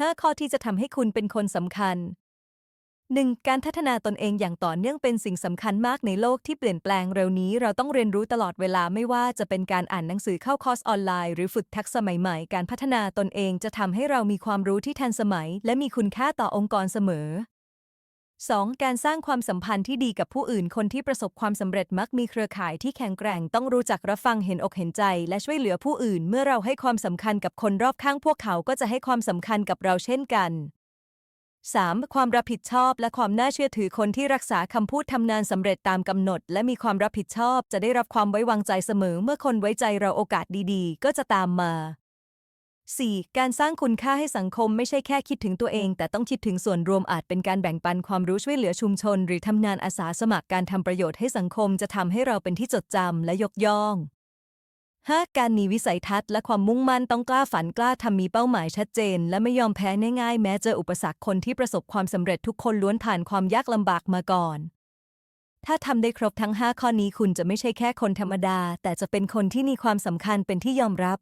5 ข้อที่จะทำให้คุณเป็นคนสำคัญ 1. การพัฒนาตนเองอย่างต่อเนื่องเป็นสิ่งสำคัญมากในโลกที่เปลี่ยนแปลงเร็วนี้เราต้องเรียนรู้ตลอดเวลาไม่ว่าจะเป็นการอ่านหนังสือเข้าคอร์สออนไลน์หรือฝึกทักษะใหม่ๆ การพัฒนาตนเองจะทำให้เรามีความรู้ที่ทันสมัย และมีคุณค่าต่อองค์กรเสมอ 2. การสร้างความสัมพันธ์ที่ดีกับผู้อื่น คนที่ประสบความสำเร็จมักมีเครือข่ายที่แข็งแกร่งต้องรู้จักรับฟังเห็นอกเห็นใจ และช่วยเหลือผู้อื่น เมื่อเราให้ความสำคัญกับคนรอบข้างพวกเขาก็จะให้ความสำคัญกับเราเช่นกัน 3. ความรับผิดชอบและความน่าเชื่อถือคนที่รักษาคำพูดทำงานสำเร็จตามกำหนด และมีความรับผิดชอบจะได้รับความไว้วางใจเสมอ เมื่อคนไว้ใจเราโอกาสดีๆ ก็จะตามมา 4. การสร้างคุณค่าให้สังคมไม่ใช่แค่คิดถึงตัวเอง แต่ต้องคิดถึงส่วนรวมอาจเป็นการแบ่งปันความรู้ช่วยเหลือชุมชน หรือทำงานอาสาสมัครการทำประโยชน์ให้สังคมจะทำให้เราเป็นที่จดจำและยกย่อง 5. การมีวิสัยทัศน์และความมุ่งมั่นต้องกล้าฝันกล้าทำมีเป้าหมายชัดเจน และไม่ยอมแพ้ง่ายๆ แม้เจออุปสรรคคนที่ประสบความสำเร็จทุกคนล้วนผ่านความยากลำบากมาก่อน ถ้าทำได้ครบทั้ง 5 ข้อนี้คุณจะไม่ใช่แค่คนธรรมดา แต่จะเป็นคนที่มีความสำคัญเป็นที่ยอมรับ